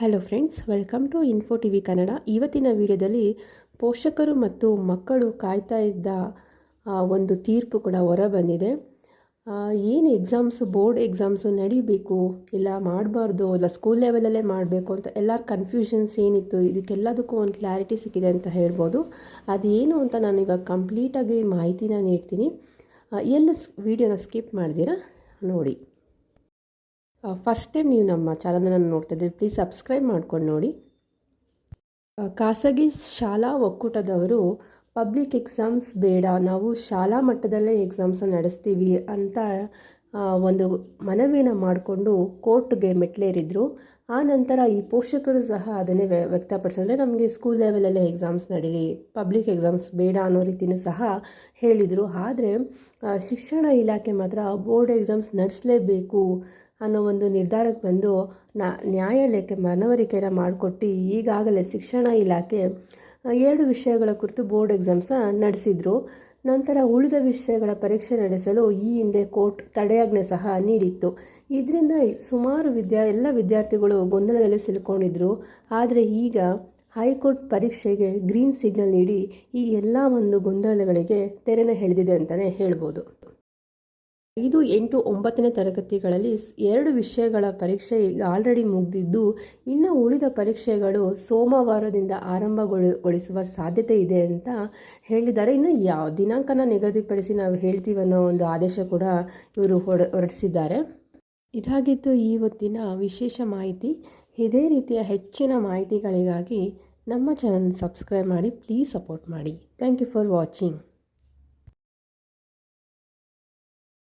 Hello friends welcome to info T V Kannada ಇವತ್ತಿನ ವಿಡಿಯೋದಲ್ಲಿ ಪೋಷಕರು ಮತ್ತು ಮಕ್ಕಳು ಕಾಯ್ತಾ ಇದ್ದ ಒಂದು ತೀರ್ಪು ಕೂಡ ಹೊರ ಬಂದಿದೆ. ಏನು ಎಕ್ಸಾಮ್ಸು ಬೋರ್ಡ್ ಎಕ್ಸಾಮ್ಸು ನಡಿಬೇಕು, ಇಲ್ಲ ಮಾಡಬಾರ್ದು, ಇಲ್ಲ ಸ್ಕೂಲ್ ಲೆವೆಲಲ್ಲೇ ಮಾಡಬೇಕು ಅಂತ ಎಲ್ಲರ ಕನ್ಫ್ಯೂಷನ್ಸ್ ಏನಿತ್ತು, ಇದಕ್ಕೆಲ್ಲದಕ್ಕೂ ಒಂದು ಕ್ಲಾರಿಟಿ ಸಿಕ್ಕಿದೆ ಅಂತ ಹೇಳ್ಬೋದು. ಅದೇನು ಅಂತ ನಾನು ಇವಾಗ ಕಂಪ್ಲೀಟಾಗಿ ಮಾಹಿತಿನ ನೀಡ್ತೀನಿ. ಎಲ್ಲ ಎಲ್ಲ ವಿಡಿಯೋನ ಸ್ಕಿಪ್ ಮಾಡ್ತೀರಾ ನೋಡಿ. ಫಸ್ಟ್ ಟೈಮ್ ನೀವು ನಮ್ಮ ಚಾನಲನ್ನು ನೋಡ್ತಾ ಇದ್ದೀವಿ ಪ್ಲೀಸ್ ಸಬ್ಸ್ಕ್ರೈಬ್ ಮಾಡ್ಕೊಂಡು ನೋಡಿ. ಖಾಸಗಿ ಶಾಲಾ ಒಕ್ಕೂಟದವರು ಪಬ್ಲಿಕ್ ಎಕ್ಸಾಮ್ಸ್ ಬೇಡ, ನಾವು ಶಾಲಾ ಮಟ್ಟದಲ್ಲೇ ಎಕ್ಸಾಮ್ಸನ್ನು ನಡೆಸ್ತೀವಿ ಅಂತ ಒಂದು ಮನವಿನ ಮಾಡಿಕೊಂಡು ಕೋರ್ಟ್ಗೆ ಮೆಟ್ಲೇರಿದ್ರು ಆ ನಂತರ ಈ ಪೋಷಕರು ಸಹ ಅದನ್ನೇ ವ್ಯ, ವ್ಯಕ್ತಪಡಿಸಿದ್ರೆ ನಮಗೆ ಸ್ಕೂಲ್ ಲೆವೆಲಲ್ಲೇ ಎಕ್ಸಾಮ್ಸ್ ನಡೀಲಿ ಪಬ್ಲಿಕ್ ಎಕ್ಸಾಮ್ಸ್ ಬೇಡ ಅನ್ನೋ ರೀತಿಯೂ ಸಹ ಹೇಳಿದರು. ಆದರೆ ಶಿಕ್ಷಣ ಇಲಾಖೆ ಮಾತ್ರ ಬೋರ್ಡ್ ಎಕ್ಸಾಮ್ಸ್ ನಡೆಸಲೇಬೇಕು ಅನ್ನೋ ಒಂದು ನಿರ್ಧಾರಕ್ಕೆ ಬಂದು ನಾ, ನ್ಯಾಯಾಲಯಕ್ಕೆ ಮನವರಿಕೆಯನ್ನು ಮಾಡಿಕೊಟ್ಟು ಈಗಾಗಲೇ ಶಿಕ್ಷಣ ಇಲಾಖೆ ಎರಡು ವಿಷಯಗಳ ಕುರಿತು ಬೋರ್ಡ್ ಎಕ್ಸಾಮ್ಸ್ನ ನಡೆಸಿದ್ರು. ನಂತರ ಉಳಿದ ವಿಷಯಗಳ ಪರೀಕ್ಷೆ ನಡೆಸಲು ಈ ಹಿಂದೆ ಕೋರ್ಟ್ ತಡೆಯಾಜ್ಞೆ ಸಹ ನೀಡಿತ್ತು. ಇದರಿಂದ ಸುಮಾರು ವಿದ್ಯಾ, ಎಲ್ಲ ವಿದ್ಯಾರ್ಥಿಗಳು ಗೊಂದಲದಲ್ಲಿ ಸಿಲುಕೊಂಡಿದ್ರು. ಆದರೆ ಈಗ ಹೈಕೋರ್ಟ್ ಪರೀಕ್ಷೆಗೆ ಗ್ರೀನ್ ಸಿಗ್ನಲ್ ನೀಡಿ ಈ ಎಲ್ಲ ಒಂದು ಗೊಂದಲಗಳಿಗೆ ತೆರೆನ ಎಳೆದಿದೆ ಅಂತಲೇ ಹೇಳ್ಬೋದು. ಐದು ಎಂಟು ಒಂಬತ್ತನೇ ತರಗತಿಗಳಲ್ಲಿ ಎರಡು ವಿಷಯಗಳ ಪರೀಕ್ಷೆ ಈಗ ಆಲ್ರೆಡಿ ಮುಗಿದಿದ್ದು, ಇನ್ನು ಉಳಿದ ಪರೀಕ್ಷೆಗಳು ಸೋಮವಾರದಿಂದ ಆರಂಭಗೊಳಿಸುವ ಸಾಧ್ಯತೆ ಇದೆ ಅಂತ ಹೇಳಿದ್ದಾರೆ. ಇನ್ನು ಯಾವ ದಿನಾಂಕನ ನಿಗದಿಪಡಿಸಿ ನಾವು ಹೇಳ್ತೀವಿ ಅನ್ನೋ ಒಂದು ಆದೇಶ ಕೂಡ ಇವರು ಹೊರ, ಹೊರಡಿಸಿದ್ದಾರೆ. ಇದಾಗಿತ್ತು ಇವತ್ತಿನ ವಿಶೇಷ ಮಾಹಿತಿ. ಇದೇ ರೀತಿಯ ಹೆಚ್ಚಿನ ಮಾಹಿತಿಗಳಿಗಾಗಿ ನಮ್ಮ ಚಾನಲ್ ಸಬ್ಸ್ಕ್ರೈಬ್ ಮಾಡಿ, ಪ್ಲೀಸ್ ಸಪೋರ್ಟ್ ಮಾಡಿ. Thank you for watching.